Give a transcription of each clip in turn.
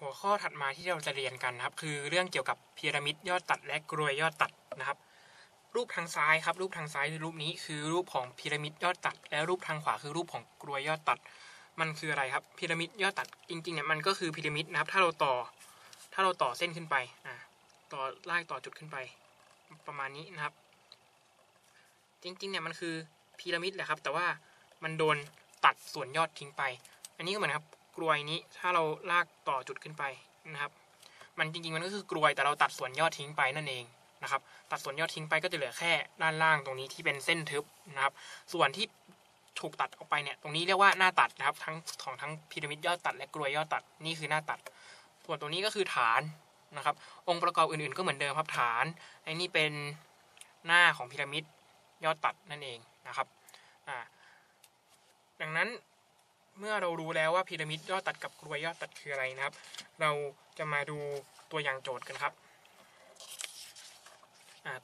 หัวข้อถัดมาที่เราจะเรียนกันนะครับ คือเรื่องเกี่ยวกับพีระมิดยอดตัดและกรวยยอดตัดนะครับ รูปทางซ้ายครับ รูปทางซ้ายคือรูปนี้คือรูปของพีระมิดยอดตัด และรูปทางขวาคือรูปของกรวยยอดตัด มันคืออะไรครับพีระมิดยอดตัดจริงๆเนี่ยมันก็คือพีระมิดนะครับ ถ้าเราต่อ ถ้าเราต่อเส้นขึ้นไปอ่าต่อลากต่อจุดขึ้นไป ประมาณนี้นะครับ จริงๆเนี่ยมันคือพีระมิดแหละครับ แต่ว่ามันโดนตัดส่วนยอดทิ้งไป อันนี้ก็เหมือนครับ กรวยนี้ถ้าเราลากต่อจุดขึ้นไปนะครับ มันจริงๆมันก็คือกรวยแต่เราตัดส่วนยอดทิ้งไปนั่นเองนะครับ ตัดส่วนยอดทิ้งไปก็จะเหลือแค่ด้านล่างตรงนี้ที่เป็นเส้นทึบนะครับ ส่วนที่ถูกตัดออกไปเนี่ยตรงนี้เรียกว่าหน้าตัดนะครับ ทั้งของทั้งพีระมิดยอดตัดและกรวยยอดตัดนี่คือหน้าตัด ส่วนตรงนี้ก็คือฐานนะครับ องค์ประกอบอื่นๆก็เหมือนเดิมครับฐานไอ้นี่เป็นหน้าของพีระมิดยอดตัดนั่นเองนะครับอ่าดังนั้น เมื่อเรารู้แล้วว่าพีระมิดยอดตัดกับกรวยยอดตัดคืออะไรนะครับ เราจะมาดูตัวอย่างโจทย์กันครับ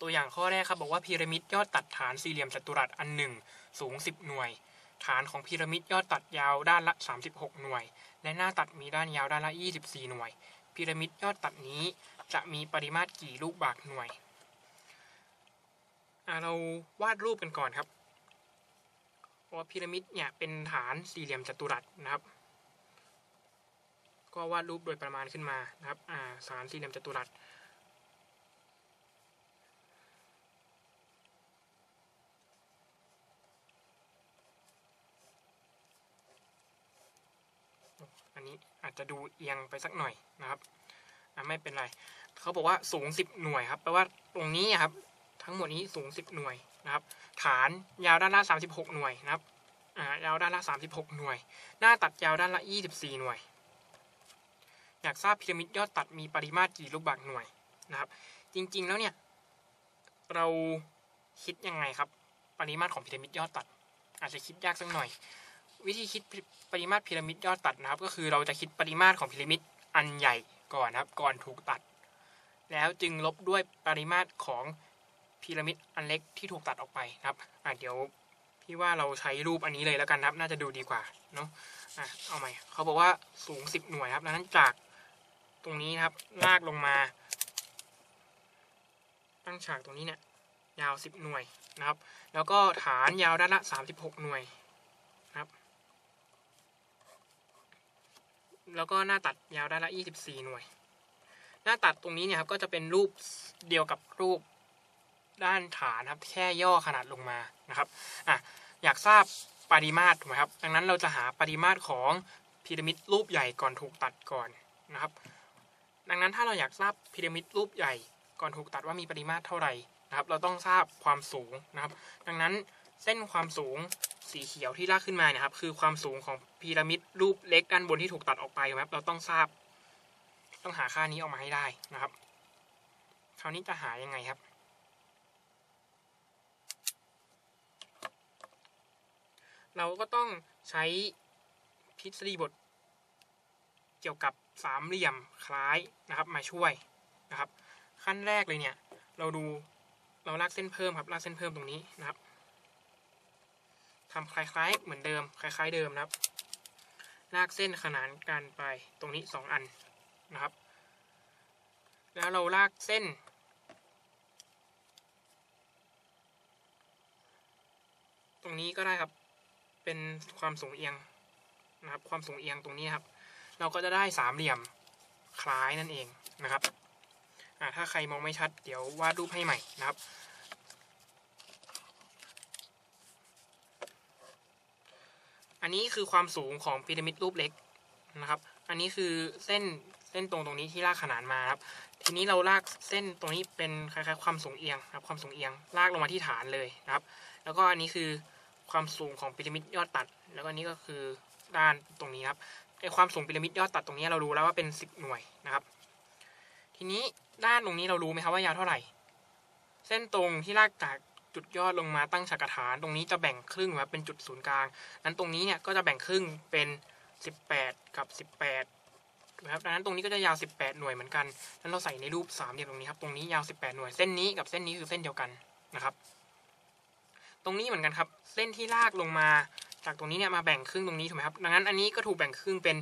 ตัวอย่างข้อแรกครับบอกว่าพีระมิดยอดตัดฐานสี่เหลี่ยมจัตุรัสอันหนึ่งสูง 10 หน่วย ฐานของพีระมิดยอดตัดยาวด้านละ 36 หน่วย และหน้าตัดมีด้านยาวด้านละ 24 หน่วยพีระมิดยอดตัดนี้จะมีปริมาตรกี่ลูกบาศก์หน่วยเราวาดรูปกันก่อนครับ ว่าพีระมิดเนี่ยเป็นฐานสี่เหลี่ยมจัตุรัสนะครับ ก็วาดรูปโดยประมาณขึ้นมานะครับอ่าฐานสี่เหลี่ยมจัตุรัสอันนี้อาจจะดูเอียงไปสักหน่อยนะครับไม่เป็นไร เขาบอกว่าสูง 10 หน่วยครับ แปลว่าตรงนี้ครับ ทั้งหมดนี้สูง 10 หน่วย นะครับ ฐานยาวด้านละ 36 หน่วยนะครับอ่ายาวด้านละ 36 หน่วย หน้าตัดยาวด้านละ 24 หน่วย อยากทราบพีระมิดยอดตัดมีปริมาตรกี่ลูกบาศก์หน่วยนะครับ จริงๆแล้วเนี่ยเราคิดยังไงครับ ปริมาตรของพีระมิดยอดตัด อาจจะคิดยากสักหน่อย วิธีคิดปริมาตรพีระมิดยอดตัดนะครับ ก็คือเราจะคิดปริมาตรของพีระมิดอันใหญ่ก่อนนะครับ ก่อนถูกตัด แล้วจึงลบด้วยปริมาตรของ พีระมิดอันเล็กที่ถูกตัดออกไปนะครับอะเดี๋ยวพี่ว่าเราใช้รูปอันนี้เลยแล้วกันนะครับ น่าจะดูดีกว่าเนาะอะเอาใหม่เขาบอกว่าสูง 10 หน่วยครับดังนั้นจากตรงนี้นะครับลากลงมา ตั้งฉากตรงนี้เนี่ยยาว 10 หน่วยนะครับ แล้วก็ฐานยาวด้านละ 36 หน่วยนะครับ แล้วก็หน้าตัดยาวด้านละ 24 หน่วย หน้าตัดตรงนี้เนี่ยครับก็จะเป็นรูปเดียวกับรูป ด้านฐานครับแค่ย่อขนาดลงมานะครับอะอยากทราบปริมาตรถูกไหมครับ ดังนั้นเราจะหาปริมาตรของพีระมิดรูปใหญ่ก่อนถูกตัดก่อนนะครับ ดังนั้นถ้าเราอยากทราบพีระมิดรูปใหญ่ก่อนถูกตัดว่ามีปริมาตรเท่าไหร่นะครับ เราต้องทราบความสูงนะครับ ดังนั้นเส้นความสูงสีเขียวที่ลากขึ้นมาเนี่ยครับ คือความสูงของพีระมิดรูปเล็กด้านบนที่ถูกตัดออกไปครับ เราต้องทราบ ต้องหาค่านี้ออกมาให้ได้นะครับ คราวนี้จะหายังไงครับ เราก็ต้องใช้ทฤษฎีบท เกี่ยวกับสามเหลี่ยมคล้ายนะครับ มาช่วยนะครับ ขั้นแรกเลยเนี่ย เราดูเราลากเส้นเพิ่มครับลากเส้นเพิ่มตรงนี้นะครับทำคล้ายๆ เหมือนเดิม คล้าย ๆ เดิมนะครับ ลากเส้นขนานกันไปตรงนี้สองอันนะครับ แล้วเราลากเส้น ตรงนี้ก็ได้ครับ เป็นความสูงเอียงนะครับ ความสูงเอียงตรงนี้ครับ เราก็จะได้สามเหลี่ยมคล้ายนั่นเองนะครับถ้าใครมองไม่ชัด เดี๋ยววาดรูปให้ใหม่นะครับ อันนี้คือความสูงของพีระมิดรูปเล็กนะครับ อันนี้คือเส้นเส้นตรงตรงนี้ที่ลากขนานมาครับ ทีนี้เราลากเส้นตรงนี้เป็นคล้ายๆความสูงเอียงครับ ความสูงเอียงลากลงมาที่ฐานเลยนะครับ แล้วก็อันนี้คือ ความสูงของพีระมิดยอดตัด แล้วก็นี้ก็คือด้านตรงนี้ครับไอความสูงพีระมิดยอดตัดตรงนี้เรารู้แล้วว่าเป็น 10 หน่วยนะครับ ทีนี้ด้านตรงนี้เรารู้ไหมครับว่ายาวเท่าไหร่ เส้นตรงที่ลากจากจุดยอดลงมาตั้งฉากฐาน ตรงนี้จะแบ่งครึ่งมาเป็นจุดศูนย์กลาง นั้นตรงนี้เนี่ยก็จะแบ่งครึ่งเป็น 18 กับ 18ถูกไหมครับดังนั้นตรงนี้ก็จะยาว 18 หน่วยเหมือนกัน นั้นเราใส่ในรูปสามเหลี่ยมตรงนี้ครับ ตรงนี้ยาว 18 หน่วย เส้นนี้กับเส้นนี้คือเส้นเดียวกันนะครับ ตรงนี้เหมือนกันครับ เส้นที่ลากลงมา จากตรงนี้เนี่ยมาแบ่งครึ่งตรงนี้ถูกไหมครับ ดังนั้นอันนี้ก็ถูกแบ่งครึ่งเป็น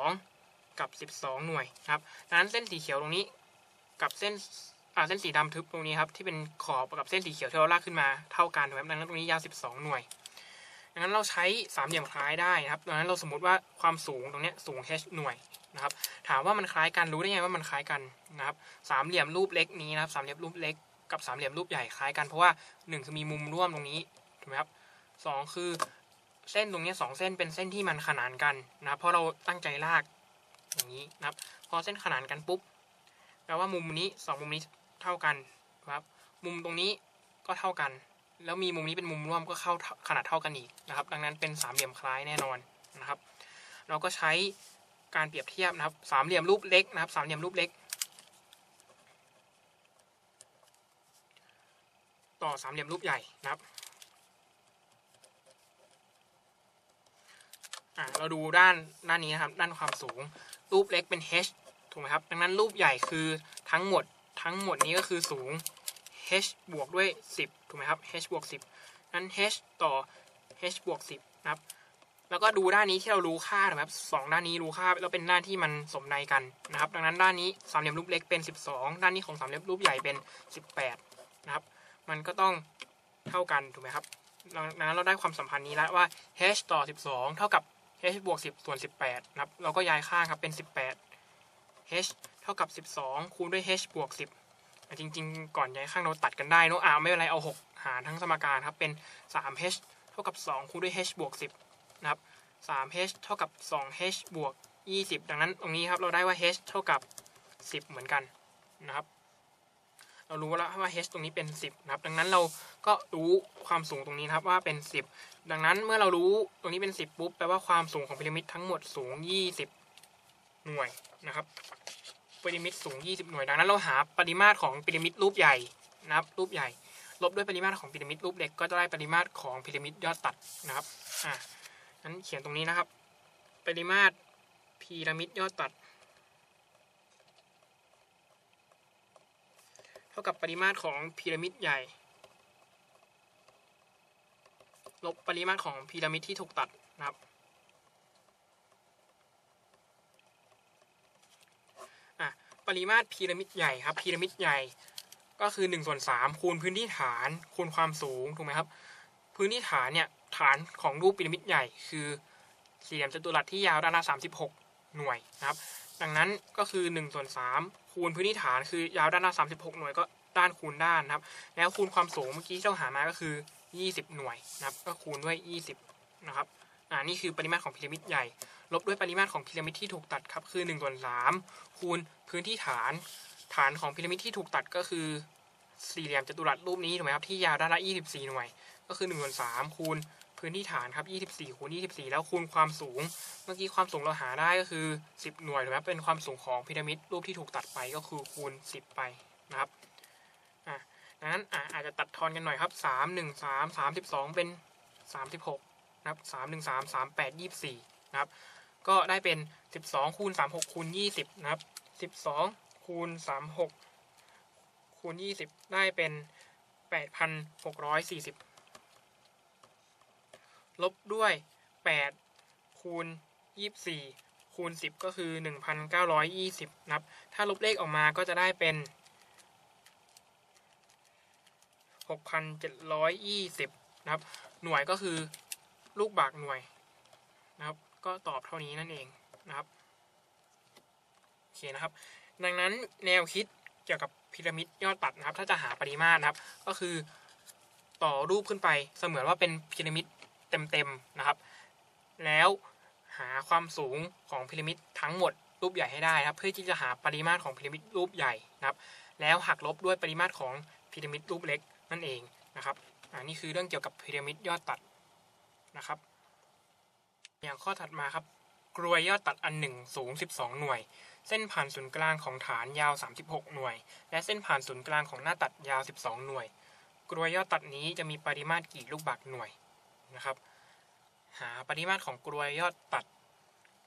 12 กับ 12 หน่วยครับดังนั้นเส้นสีเขียวตรงนี้ กับเส้นอ่าเส้นสีดำทึบตรงนี้ครับที่เป็นขอบกับเส้นสีเขียวที่เราลากขึ้นมาเท่ากันถูกไหมดังนั้นตรงนี้ยาว 12 หน่วยดังนั้นเราใช้สามเหลี่ยมคล้ายได้นะครับดังนั้นเราสมมติว่าความสูงตรงนี้สูง h หน่วยนะครับ ถามว่ามันคล้ายกันรู้ได้ไงว่ามันคล้ายกันนะครับ สามเหลี่ยมรูปเล็กนี้นะครับ สามเหลี่ยมรูปเล็ก กับสามเหลี่ยมรูปใหญ่คล้ายกันเพราะว่าหนึ่งคือมีมุมร่วมตรงนี้ถูกไหมครับสองคือเส้นตรงนี้สองเส้นเป็นเส้นที่มันขนานกันนะครับเพราะเราตั้งใจลากอย่างนี้นะครับพอเส้นขนานกันปุ๊บแปลว่ามุมนี้สองมุมนี้เท่ากันนะครับ มุมตรงนี้ก็เท่ากัน แล้วมีมุมนี้เป็นมุมร่วมก็เข้าขนาดเท่ากันอีกนะครับ ดังนั้นเป็นสามเหลี่ยมคล้ายแน่นอนนะครับ เราก็ใช้การเปรียบเทียบนะครับสามเหลี่ยมรูปเล็กนะครับสามเหลี่ยมรูปเล็ก ต่อสามเหลี่ยมรูปใหญ่นะครับเราดูด้านด้านนี้นะครับ ด้านความสูง รูปเล็กเป็น h ถูกไหมครับ ดังนั้นรูปใหญ่คือทั้งหมดทั้งหมดนี้ก็คือสูง h บวกด้วย 10 ถูกไหมครับ h บวก 10 นั้น h ต่อ h บวก 10 นะครับ แล้วก็ดูด้านนี้ที่เรารู้ค่านะครับสองด้านนี้รู้ค่าแล้วเป็นด้านที่มันสมในกันนะครับ ดังนั้นด้านนี้สามเหลี่ยมรูปเล็กเป็น 12 ด้านนี้ของสามเหลี่ยมรูปใหญ่เป็น 18 นะครับ มันก็ต้องเท่ากันถูกไหมครับดังนั้นเราได้ความสัมพันธ์นี้แล้วว่า h ต่อ 12 เท่ากับ h บวก 10 ส่วน 18นะครับ เราก็ย้ายข้างครับเป็น 18 h เท่ากับ 12 คูณด้วย h บวก 10 จริง ๆ ก่อนย้ายข้างเราตัดกันได้เนอะอ่าไม่เป็นไรเอา 6 หารทั้งสมการครับเป็น 3h เท่ากับ 2 คูณด้วย h บวก 10 นะครับ 3h เท่ากับ 2h บวก 20 ดังนั้นตรงนี้ครับเราได้ว่า h เท่ากับ 10 เหมือนกันนะครับ เรารู้แล้วว่า h ตรงนี้เป็น 10นะครับ ดังนั้นเราก็รู้ความสูงตรงนี้นะครับว่าเป็น 10 ดังนั้นเมื่อเรารู้ตรงนี้เป็น 10 ปุ๊บแปลว่าความสูงของพีระมิดทั้งหมดสูง 20 หน่วยนะครับพีระมิดสูง 20 หน่วย ดังนั้นเราหาปริมาตรของพีระมิดรูปใหญ่นะครับ รูปใหญ่ ลบด้วยปริมาตรของพีระมิดรูปเล็กก็จะได้ปริมาตรของพีระมิดยอดตัดนะครับอ่านั้นเขียนตรงนี้นะครับ ปริมาตรพีระมิดยอดตัด ท่ากับปริมาตรของพีระมิดใหญ่ ลบปริมาตรของพีระมิดที่ถูกตัดนะครับอะปริมาตรพีระมิดใหญ่ครับ พีระมิดใหญ่ก็คือ1ส่วน3คูณพื้นที่ฐานคูณความสูงถูกไหมครับ พื้นที่ฐานเนี่ยฐานของรูปพีระมิดใหญ่ คือสี่เหลี่ยมจัตุรัสที่ยาวด้านหน้า36 หน่วยนะครับ ดังนั้นก็คือ1ส่วน3 คูณพื้นที่ฐานคือยาวด้านหน้า 36 หน่วยก็ด้านคูณด้านนะครับ แล้วคูณความสูงเมื่อกี้ที่เราหามาก็คือ 20 หน่วยนะครับ ก็คูณด้วย 20 นะครับ อ่า นี่คือปริมาตรของพีระมิดใหญ่ ลบด้วยปริมาตรของพีระมิดที่ถูกตัดครับ คือ1ส่วน3คูณพื้นที่ฐาน ฐานของพีระมิดที่ถูกตัดก็คือสี่เหลี่ยมจัตุรัสรูปนี้ถูกไหมครับ ที่ยาวด้านละ 24 หน่วย ก็คือ1ส่วน3คูณ พื้นที่ฐานครับ 24คูณ24 แล้วคูณความสูง เมื่อกี้ความสูงเราหาได้ก็คือ 10 หน่วยถูกไหมเป็นความสูงของพีระมิดรูปที่ถูกตัดไปก็คือคูณ 10 ไปนะครับอะดังนั้นอะอาจจะตัดทอนกันหน่อยครับ 3 1 3 32 เป็น 36นะครับ3 1 3 3 8 24นะครับ ก็ได้เป็น 12คูณ36คูณ20 นะครับ 12คูณ36คูณ20 ได้เป็น 8,640 ลบด้วย 8 คูณ 24 คูณ 10 ก็คือ 1,920นะครับ ถ้าลบเลขออกมาก็จะได้เป็น 6,720นะครับ หน่วยก็คือลูกบากหน่วยนะครับ ก็ตอบเท่านี้นั่นเองนะครับโอเคนะครับ ดังนั้นแนวคิดเกี่ยวกับพีระมิดยอดตัดนะครับ ถ้าจะหาปริมาตรนะครับ ก็คือต่อรูปขึ้นไปเสมือนว่าเป็นพีระมิด เต็มๆนะครับ แล้วหาความสูงของพีระมิดทั้งหมดรูปใหญ่ให้ได้นะครับเพื่อที่จะหาปริมาตรของพีระมิดรูปใหญ่นะครับ แล้วหักลบด้วยปริมาตรของพีระมิดรูปเล็กนั่นเองนะครับอ่านี่คือเรื่องเกี่ยวกับพีระมิดยอดตัดนะครับ อย่างข้อถัดมาครับกรวยยอดตัดอันหนึ่งสูง 12 หน่วย เส้นผ่านศูนย์กลางของฐานยาว 36 หน่วย และเส้นผ่านศูนย์กลางของหน้าตัดยาว 12 หน่วย กรวยยอดตัดนี้จะมีปริมาตรกี่ลูกบาศก์หน่วย นะครับ หาปริมาตรของกรวยยอดตัด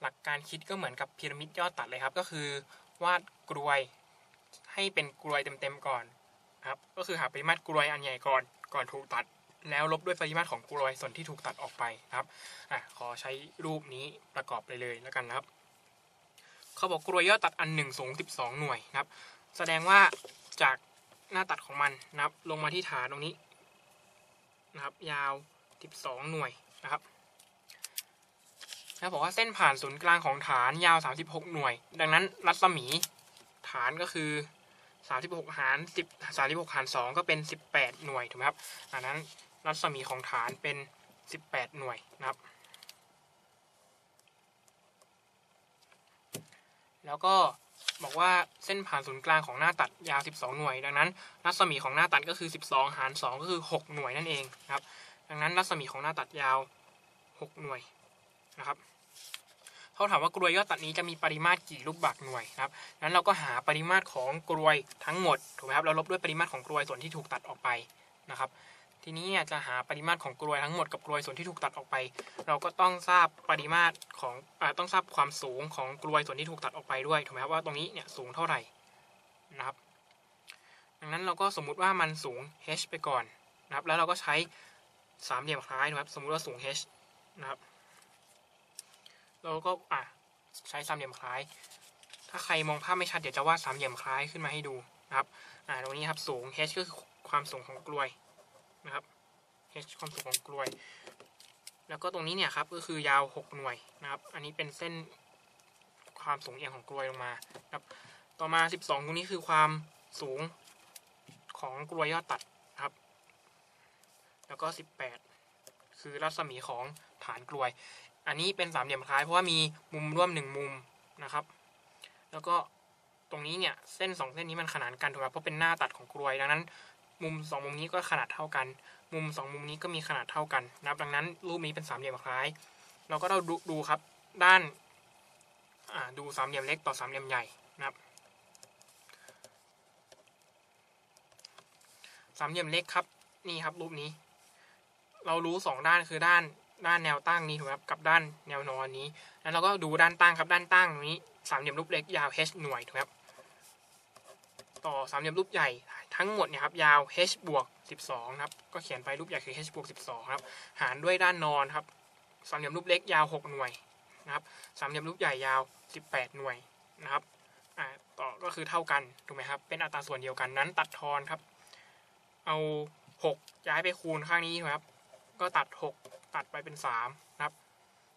หลักการคิดก็เหมือนกับพีระมิดยอดตัดเลยครับ ก็คือวาดกรวยให้เป็นกรวยเต็มๆก่อนครับ ก็คือหาปริมาตรกรวยอันใหญ่ก่อนก่อนถูกตัด แล้วลบด้วยปริมาตรของกรวยส่วนที่ถูกตัดออกไปครับอะขอใช้รูปนี้ประกอบเลยเลยแล้วกันนะครับเขาบอกกรวยยอดตัดอันหนึ่งสูง 12 หน่วยนะครับ แสดงว่าจากหน้าตัดของมันนะครับ ลงมาที่ฐานตรงนี้นะครับ ยาว 12 หน่วยนะครับแล้วบอกว่าเส้นผ่านศูนย์กลางของฐานยาว 36 หน่วย ดังนั้นรัศมีฐานก็คือ 36 หาร 10 36 หาร 2 ก็เป็น 18 หน่วยถูกไหมครับอันนั้นรัศมีของฐานเป็น 18 หน่วยนะครับ แล้วก็บอกว่าเส้นผ่านศูนย์กลางของหน้าตัดยาว 12 หน่วย ดังนั้น รัศมีของหน้าตัดก็คือ 12 หาร 2 ก็คือ 6 หน่วยนั่นเองนะครับ ดังนั้นรัศมีของหน้าตัดยาว 6 หน่วยนะครับเขาถามว่ากรวยยอดตัดนี้จะมีปริมาตรกี่ลูกบาศก์หน่วยนะครับนั้นเราก็หาปริมาตรของกรวยทั้งหมดถูกไหมครับเราลบด้วยปริมาตรของกรวยส่วนที่ถูกตัดออกไปนะครับ ทีนี้จะหาปริมาตรของกรวยทั้งหมดกับกรวยส่วนที่ถูกตัดออกไป เราก็ต้องทราบปริมาตรของอต้องทราบความสูงของกรวยส่วนที่ถูกตัดออกไปด้วยถูกไหมครับว่าตรงนี้เนี่ยสูงเท่าไหร่นะครับ ดังนั้นเราก็สมมุติว่ามันสูง h ไปก่อนนะครับแล้วเราก็ใช้ สามเหลี่ยมคล้ายนะครับ สมมุติว่าสูง h นะครับเราก็อะใช้สามเหลี่ยมคล้าย ถ้าใครมองภาพไม่ชัดเดี๋ยวจะวาดสามเหลี่ยมคล้ายขึ้นมาให้ดูนะครับอ่าตรงนี้ครับสูง h ก็คือความสูงของกลวยนะครับ h ความสูงของกลวย แล้วก็ตรงนี้เนี่ยครับก็คือยาว 6 หน่วยนะครับ อันนี้เป็นเส้นความสูงเอียงของกลวยลงมาครับ ต่อมา 12 ตรงนี้คือความสูงของกลวยยอดตัดนะ แล้วก็ 18 คือรัศมีของฐานกลวย อันนี้เป็นสามเหลี่ยมคล้ายเพราะว่ามีมุมร่วมหนึ่งมุมนะครับ แล้วก็ตรงนี้เนี่ยเส้นสองเส้นนี้มันขนานกันถูกไหมเพราะเป็นหน้าตัดของกลวย ดังนั้น มุมสองมุมนี้ก็ขนาดเท่ากัน มุมสองมุมนี้ก็มีขนาดเท่ากันนะครับดังนั้นรูปนี้เป็นสามเหลี่ยมคล้าย เราก็เราดูดูครับด้านดูสามเหลี่ยมเล็กต่อสามเหลี่ยมใหญ่นะครับสามเหลี่ยมเล็กครับนี่ครับรูปนี้ เรารู้สองด้านคือด้านด้านแนวตั้งนี้ถูกไหมครับกับด้านแนวนอนนี้ แล้วเราก็ดูด้านตั้งครับด้านตั้งนี้สามเหลี่ยมรูปเล็กยาว h หน่วยถูกไหมครับ ต่อสามเหลี่ยมรูปใหญ่ทั้งหมดเนี่ยครับยาว h บวก12นะครับก็เขียนไปรูปใหญ่คือ h บวก12ครับหารด้วยด้านนอนครับสามเหลี่ยมรูปเล็กยาว 6 หน่วยนะครับสามเหลี่ยมรูปใหญ่ยาว 18 หน่วยนะครับอ่าต่อก็คือเท่ากันถูกไหมครับเป็นอัตราส่วนเดียวกันนั้นตัดทอนครับ เอา 6 ย้ายไปคูณข้างนี้ครับ ก็ตัด 6 ตัดไปเป็น 3 นะครับ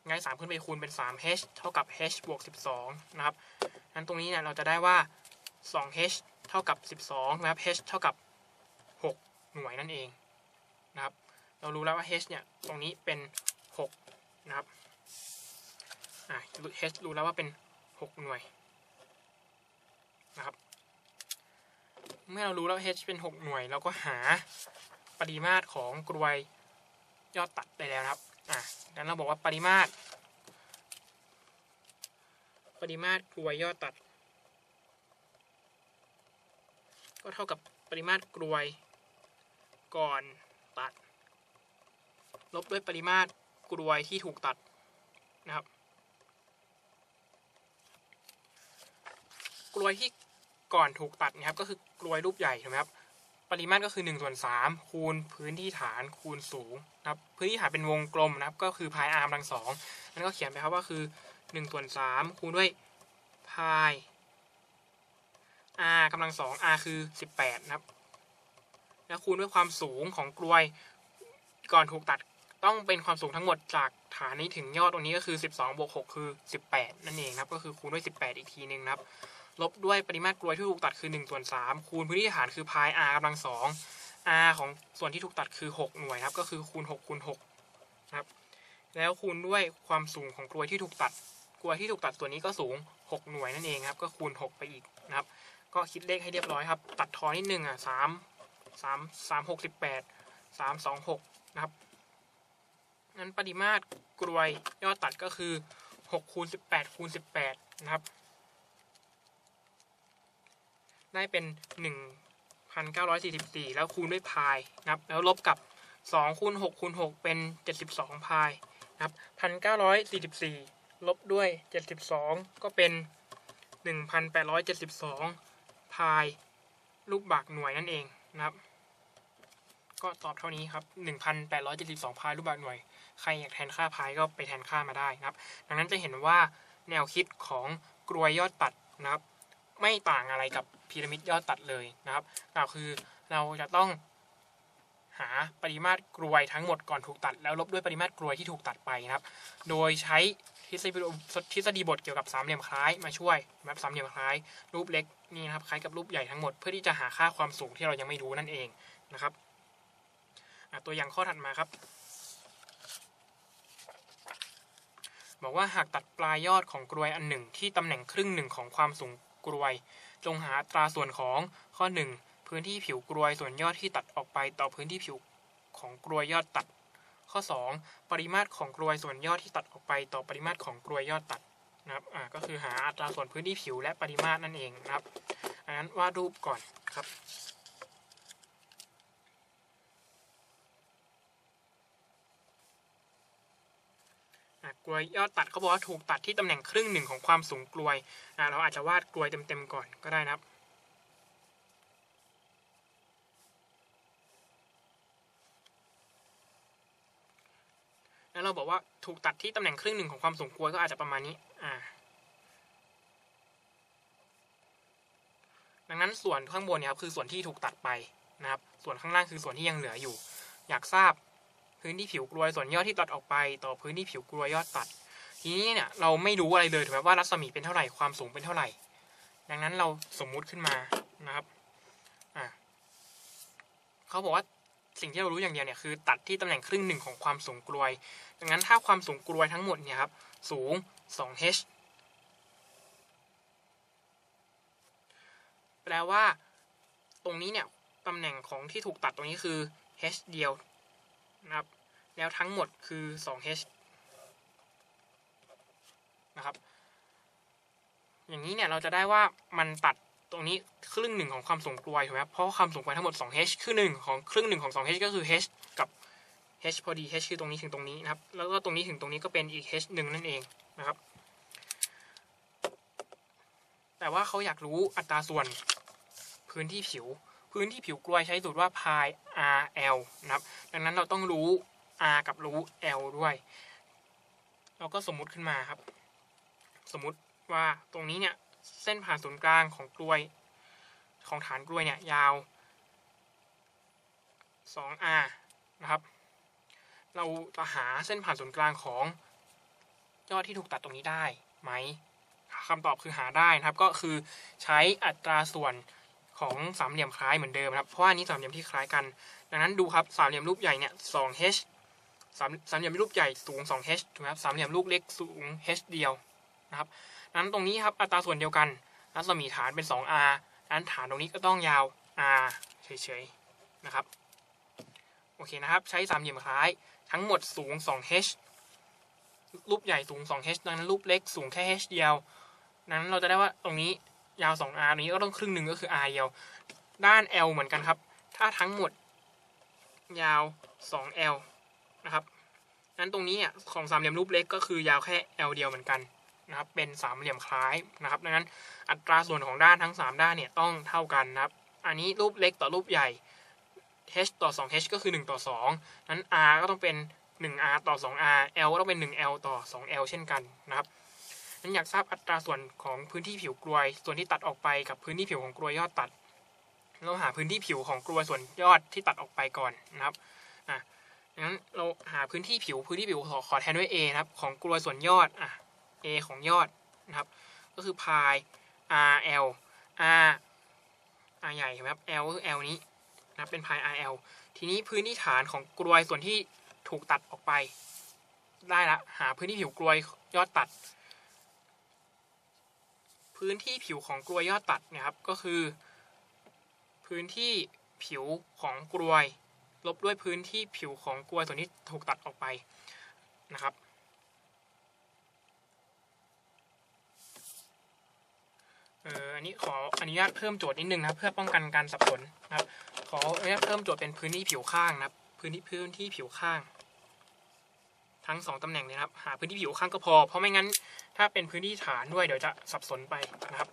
ง่าย3ขึ้นไปคูณเป็น 3h เท่ากับ h บวก 12 นะครับนั้นตรงนี้เนี่ยเราจะได้ว่า 2h เท่ากับ 12 นะครับ h เท่ากับ 6 หน่วยนั่นเองนะครับ เรารู้แล้วว่า h เนี่ยตรงนี้เป็น 6 นะครับอ่า h รู้แล้วว่าเป็น 6 หน่วยนะครับ เมื่อเรารู้แล้ว h เป็น 6 หน่วย เราก็หาปริมาตรของกรวย ยอดตัดได้แล้วครับ อ่างั้นเราบอกว่าปริมาตร ปริมาตรกรวยยอดตัด ก็เท่ากับปริมาตรกรวยก่อนตัด ลบด้วยปริมาตรกรวยที่ถูกตัดนะครับกรวยที่ก่อนถูกตัดนะครับ ก็คือกรวยรูปใหญ่ถูกไหมครับ ปริมาตรก็คือ1ส่วน3คูณพื้นที่ฐานคูณสูง นะครับพื้นที่ฐานเป็นวงกลมนะครับ ก็คือพายอาร์มกำลังสองนั่นก็เขียนไปครับว่าคือ1ส่วน3คูณด้วยพาย r กำลังสอง r คือ 18 นะครับ แล้วคูณด้วยความสูงของกลวย ก่อนถูกตัดต้องเป็นความสูงทั้งหมดจากฐานนี้ถึงยอดตรงนี้ก็คือ 12บวก6คือ 18 นั่นเองครับ ก็คือคูณด้วย 18 อีกทีหนึ่งนะครับ ลบด้วยปริมาตรกลวยที่ถูกตัดคือ1ส่วน3คูณพื้นที่ฐานคือพาย r กำลังสอง r ของส่วนที่ถูกตัดคือ 6 หน่วยครับ ก็คือคูณ6คูณ6นะครับ แล้วคูณด้วยความสูงของกลวยที่ถูกตัด กลวยที่ถูกตัดส่วนนี้ก็สูง 6 หน่วยนั่นเองครับ ก็คูณ 6 ไปอีกนะครับ ก็คิดเลขให้เรียบร้อยครับ ตัดทอนิดนึงอะสามสามสามหกสิบแปดสามสองหกนะครับนั้นปริมาตรกลวยยอดตัดก็คือหกคูณสิบแปดคูณสิบแปดนะครับ ได้เป็นห นึ่งพันเก้าร้อยสี่สิบสี่แล้วคูณด้วยพายนะครับ แล้วลบกับสองคูณหกคูณหกเป็นเจ็ดสิบสองพายนะครับพันเก้าร้อยสี่สิบสี่ลบด้วยเจ็ดสิบสองก็เป็นหนึ่งพันแปดร้อยเจ็ดสิบสองพายลูกบากหน่วยนั่นเองนะครับ ก็ตอบเท่านี้ครับ 1,872 พายลูกบากหน่วย ใครอยากแทนค่าพายก็ไปแทนค่ามาได้นะครับ ดังนั้นจะเห็นว่าแนวคิดของกรวยยอดตัดนะครับ ไม่ต่างอะไรกับพีระมิดยอดตัดเลยนะครับกล่าวคือเราจะต้องหาปริมาตรกรวยทั้งหมดก่อนถูกตัด แล้วลบด้วยปริมาตรกรวยที่ถูกตัดไปนะครับ โดยใช้ทฤษฎีบทเกี่ยวกับสามเหลี่ยมคล้ายมาช่วยแบบสามเหลี่ยมคล้าย รูปเล็กนี่นะครับคล้ายกับรูปใหญ่ทั้งหมดเพื่อที่จะหาค่าความสูงที่เรายังไม่รู้นั่นเองนะครับตัวอย่างข้อถัดมาครับ บอกว่าหากตัดปลายยอดของกรวยอันหนึ่งที่ตำแหน่งครึ่งหนึ่งของความสูง กรวย จงหาตราส่วนของข้อ 1 พื้นที่ผิวกรวยส่วนยอดที่ตัดออกไปต่อพื้นที่ผิวของกรวยยอดตัด ข้อ 2 ปริมาตรของกรวยส่วนยอดที่ตัดออกไปต่อปริมาตรของกรวยยอดตัดนะครับอ่าก็คือหาอัตราส่วนพื้นที่ผิวและปริมาตรนั่นเองนะครับอันนั้นวาดรูปก่อนครับ กลวยยอดตัดเขาบอกว่าถูกตัดที่ตำแหน่งครึ่งหนึ่งของความสูงกลวยเราอาจจะวาดกลวยเต็มๆก่อนก็ได้นะครับแล้วเราบอกว่าถูกตัดที่ตำแหน่งครึ่งหนึ่งของความสูงกลวยก็อาจจะประมาณนี้ อ่า ดังนั้นส่วนข้างบนเนี่ยครับคือส่วนที่ถูกตัดไปนะครับ ส่วนข้างล่างคือส่วนที่ยังเหลืออยู่ อยากทราบ พื้นที่ผิวกลวยส่วนยอดที่ตัดออกไป ต่อพื้นที่ผิวกลวยยอดตัด ทีนี้เนี่ยเราไม่รู้อะไรเลยถูกไหมว่ารัศมีเป็นเท่าไหร่ความสูงเป็นเท่าไหร่ ดังนั้นเราสมมุติขึ้นมานะครับอะเขาบอกว่าสิ่งที่เรารู้อย่างเดียวเนี่ยคือตัดที่ตำแหน่งครึ่งหนึ่งของความสูงกลวย ดังนั้นถ้าความสูงกลวยทั้งหมดเนี่ยครับสูง 2h แปลว่าตรงนี้เนี่ยตำแหน่งของที่ถูกตัดตรงนี้คือ h เดียว นะครับ แล้วทั้งหมดคือ 2h นะครับ อย่างนี้เนี่ยเราจะได้ว่ามันตัดตรงนี้ครึ่งหนึ่งของความสูงกลวยถูกไหมครับเพราะความสูงกลวยทั้งหมด 2h ครึ่งหนึ่งของครึ่งหนึ่งของ 2h ก็คือ h กับ h พอดี h คือตรงนี้ถึงตรงนี้นะครับ แล้วก็ตรงนี้ถึงตรงนี้ก็เป็นอีก h หนึ่งนั่นเองนะครับ แต่ว่าเขาอยากรู้อัตราส่วนพื้นที่ผิว พื้นที่ผิวกลวยใช้สูตรว่า pi rl นะครับดังนั้นเราต้องรู้ r กับรู้ l ด้วย เราก็สมมุติขึ้นมาครับ สมมุติว่าตรงนี้เนี่ยเส้นผ่านศูนย์กลางของกลวย ของฐานกลวยเนี่ยยาว 2r นะครับ เราจะหาเส้นผ่านศูนย์กลางของยอดที่ถูกตัดตรงนี้ได้ไหมคำตอบคือหาได้นะครับก็คือใช้อัตราส่วน ของสามเหลี่ยมคล้ายเหมือนเดิมครับ เพราะว่านี้สามเหลี่ยมที่คล้ายกัน ดังนั้นดูครับสามเหลี่ยมรูปใหญ่เนี่ย 2h สามสามเหลี่ยมรูปใหญ่สูง 2h ถูกไหมครับสามเหลี่ยมลูกเล็กสูง h เดียวนะครับดังนั้นตรงนี้ครับอัตราส่วนเดียวกันรัศมีฐานเป็น 2r ดังนั้นฐานตรงนี้ก็ต้องยาว r เฉยๆนะครับโอเคนะครับใช้สามเหลี่ยมคล้ายทั้งหมดสูง 2h รูปใหญ่สูง 2h ดังนั้นรูปเล็กสูงแค่ h เดียวดังนั้นเราจะได้ว่าตรงนี้ ยาว 2r นี้ก็ต้องครึ่งหนึ่งก็คือ r เดียวด้าน l เหมือนกันครับ ถ้าทั้งหมดยาว 2l นะครับนั้นตรงนี้เนี่ยของสามเหลี่ยมรูปเล็กก็คือยาวแค่ l เดียวเหมือนกันนะครับ เป็นสามเหลี่ยมคล้ายนะครับ ดังนั้นอัตราส่วนของด้านทั้ง 3 ด้านเนี่ยต้องเท่ากันนะครับ อันนี้รูปเล็กต่อรูปใหญ่ h ต่อ 2h ก็คือ 1 ต่อ 2 นั้น r ก็ต้องเป็น 1r ต่อ 2r l ก็ต้องเป็น 1l ต่อ 2l เช่นกันนะครับ นั้นอยากทราบอัตราส่วนของพื้นที่ผิวกลวย ส่วนที่ตัดออกไปกับพื้นที่ผิวของกลวยยอดตัด เราหาพื้นที่ผิวของกลวยส่วนยอดที่ตัดออกไปก่อนนะครับอะงั้นเราหาพื้นที่ผิวพื้นที่ผิวขอขอแทนด้วย a นะครับ ของกลวยส่วนยอดอะ a ของยอดนะครับ ก็คือ pi r l r r ใหญ่ไหมครับ l คือ l นี้นะเป็น pi r l ทีนี้พื้นที่ฐานของกลวยส่วนที่ถูกตัดออกไป ได้ละหาพื้นที่ผิวกลวยยอดตัด พื้นที่ผิวของกลวยยอดตัดนี่ยครับก็คือ พื้นที่ผิวของกลวย ลบด้วยพื้นที่ผิวของกลวยส่วนที่ถูกตัดออกไปนะครับเอออันนี้ขออนุญาตเพิ่มโจทย์นิดนึงนะเพื่อป้องกันการสับสนนะครับ ขออนุญาตเพิ่มโจทย์เป็นพื้นที่ผิวข้างนะครับ พื้นที่พื้นที่ผิวข้าง ทั้งสองตำแหน่งเลยนะครับ หาพื้นที่ผิวข้างก็พอ เพราะไม่งั้นถ้าเป็นพื้นที่ฐานด้วยเดี๋ยวจะสับสนไปนะครับ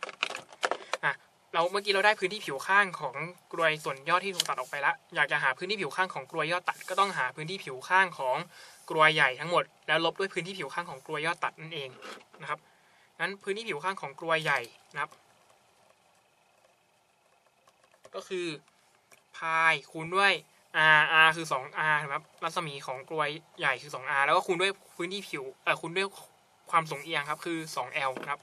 อะเราเมื่อกี้เราได้พื้นที่ผิวข้างของกลวยส่วนยอดที่ถูกตัดออกไปแล้วอยากจะหาพื้นที่ผิวข้างของกลวยยอดตัด ก็ต้องหาพื้นที่ผิวข้างของกลวยใหญ่ทั้งหมด แล้วลบด้วยพื้นที่ผิวข้างของกลวยยอดตัดนั่นเองนะครับนั้นพื้นที่ผิวข้างของกรวยใหญ่นะครับ ก็คือพายคูณด้วย r r คือ 2r นะครับรัศมีของกรวยใหญ่คือ 2r แล้วก็คูณด้วยพื้นที่ผิวเอ่อคูณด้วย ความสูงเอียงครับคือ 2l ครับ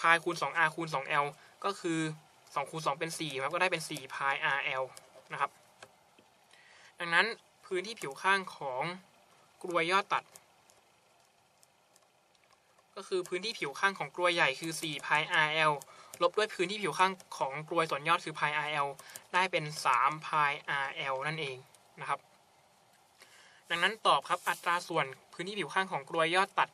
พายคูณ 2r คูณ 2l ก็คือ2คูณ2เป็น4ครับก็ได้เป็น4พาย rl นะครับ ดังนั้นพื้นที่ผิวข้างของกรวยยอดตัด ก็คือพื้นที่ผิวข้างของกรวยใหญ่คือ4 pi rl ลบด้วยพื้นที่ผิวข้างของกรวยส่วนยอดคือ pi rl ได้เป็น3 pi rl นั่นเองนะครับ ดังนั้นตอบครับอัตราส่วนพื้นที่ผิวข้างของกรวยยอดตัด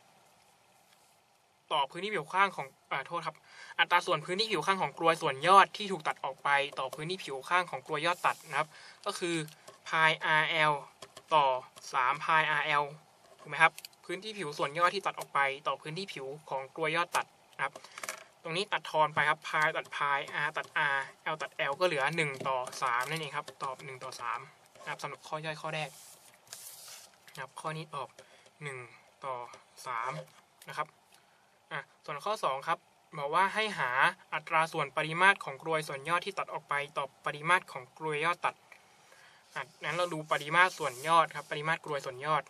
ต่อพื้นที่ผิวข้างของอ่าโทษครับ อัตราส่วนพื้นที่ผิวข้างของกรวยส่วนยอดที่ถูกตัดออกไป ต่อพื้นที่ผิวข้างของกรวยยอดตัดนะครับ ก็คือ pi rl ต่อ3 pi rl ถูกไหมครับ พื้นที่ผิวส่วนยอดที่ตัดออกไป ต่อพื้นที่ผิวของกรวยยอดตัดนะครับ ตรงนี้ตัดทอนไปครับ pi ตัด pi r ตัด r l ตัด l ก็เหลือ 1 ต่อ 3 นั่นเองครับ ตอบ 1 ต่อ3นะครับสำหรับข้อย่อยข้อแรกนะครับข้อนี้ตอบ 1 ต่อ 3 นะครับ อะส่วนข้อ 2 ครับบอกว่าให้หาอัตราส่วนปริมาตรของกรวยส่วนยอดที่ตัดออกไปต่อปริมาตรของกรวยยอดตัดอะนั้นเราดูปริมาตรส่วนยอดครับปริมาตรกรวยส่วนยอด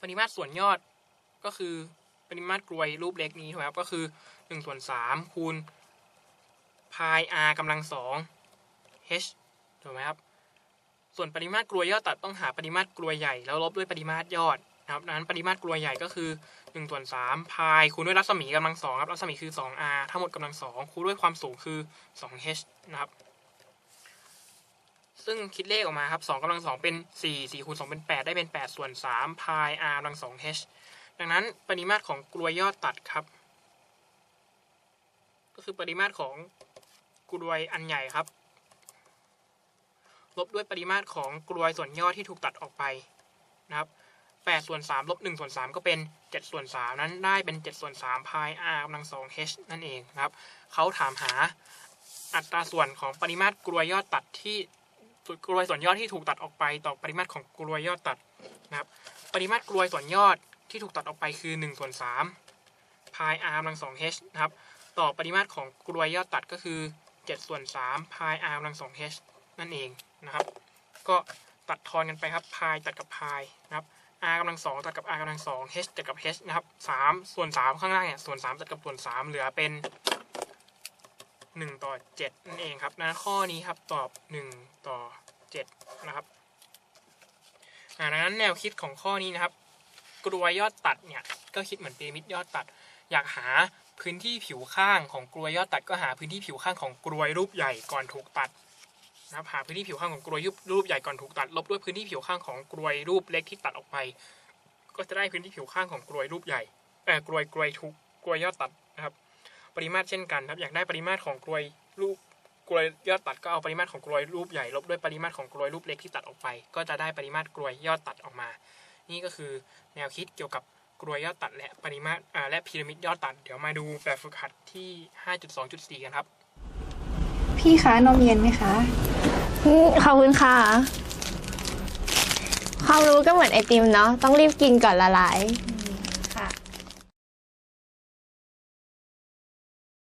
ปริมาตรส่วนยอดก็คือปริมาตรกรวยรูปเล็กนี้ถูกไหมครับก็คือ1ส่วน3คูณ pi r กำลังสอง h ถูกไหมครับ ส่วนปริมาตรกรวยยอดตัดต้องหาปริมาตรกรวยใหญ่แล้วลบด้วยปริมาตรยอดนะครับดังนั้นปริมาตรกรวยใหญ่ก็คือ1ส่วน3 pi คูณด้วยรัศมีกำลังสองครับรัศมีคือ 2r ทั้งหมดกำลังสองคูณด้วยความสูงคือ 2h นะครับ ซึ่งคิดเลขออกมาครับ2กำลังสองเป็น4 4คูณ2เป็น 8 ได้เป็น 8 ส่วน3 pi r กำลังสอง h ดังนั้นปริมาตรของกลวยยอดตัดครับ ก็คือปริมาตรของกลวยอันใหญ่ครับ ลบด้วยปริมาตรของกลวยส่วนยอดที่ถูกตัดออกไปนะครับ8ส่วน3ลบ1ส่วน3ก็เป็น7ส่วน3นั้นได้เป็น7ส่วน3 pi r กำลังสอง h นั่นเองนะครับเขาถามหาอัตราส่วนของปริมาตรกลวยยอดตัดที่กลวยส่วนยอดที่ถูกตัดออกไป ต่อปริมาตรของกลวยยอดตัดนะครับ ปริมาตรกลวยส่วนยอดที่ถูกตัดออกไปคือ1ส่วน3 pi r กำลังสอง h นะครับต่อปริมาตรของกลวยยอดตัดก็คือ7ส่วน3 pi r กำลังสอง h นั่นเองนะครับ ก็ตัดทอนกันไปครับ pi ตัดกับ pi นะครับ r กำลังสองตัดกับ r กำลังสอง h ตัดกับ h นะครับ3ส่วน3ข้างล่างเนี่ยส่วน3ตัดกับส่วน3เหลือเป็น1ต่อ7นั่นเองครับนะข้อนี้ครับตอบ1ต่อ7นะครับดังนั้นแนวคิดของข้อนี้นะครับกรวยยอดตัดเนี่ยก็คิดเหมือนพีระมิดยอดตัด อยากหาพื้นที่ผิวข้างของกรวยยอดตัดก็หาพื้นที่ผิวข้างของกรวยรูปใหญ่ก่อนถูกตัด นะครับหาพื้นที่ผิวข้างของกรวยรูปใหญ่ก่อนถูกตัดลบด้วยพื้นที่ผิวข้างของกรวยรูปเล็กที่ตัดออกไป ก็จะได้พื้นที่ผิวข้างของกรวยรูปใหญ่เออกรวยกรวยทุกกรวยยอดตัดนะครับ ปริมาตรเช่นกันครับอยากได้ปริมาตรของกรวยรูปกรวยยอดตัดก็เอาปริมาตรของกรวยรูปใหญ่ลบด้วยปริมาตรของกรวยรูปเล็กที่ตัดออกไป ก็จะได้ปริมาตรกรวยยอดตัดออกมา นี่ก็คือแนวคิดเกี่ยวกับกรวยยอดตัดและปริมาตรและพีระมิดยอดตัด เดี๋ยวมาดูแบบฝึกหัดที่ 5.2.4 กันครับ พี่คะนมเย็นไหมคะ ขอบคุณค่ะ ความรู้ก็เหมือนไอติมเนาะต้องรีบกินก่อนละลาย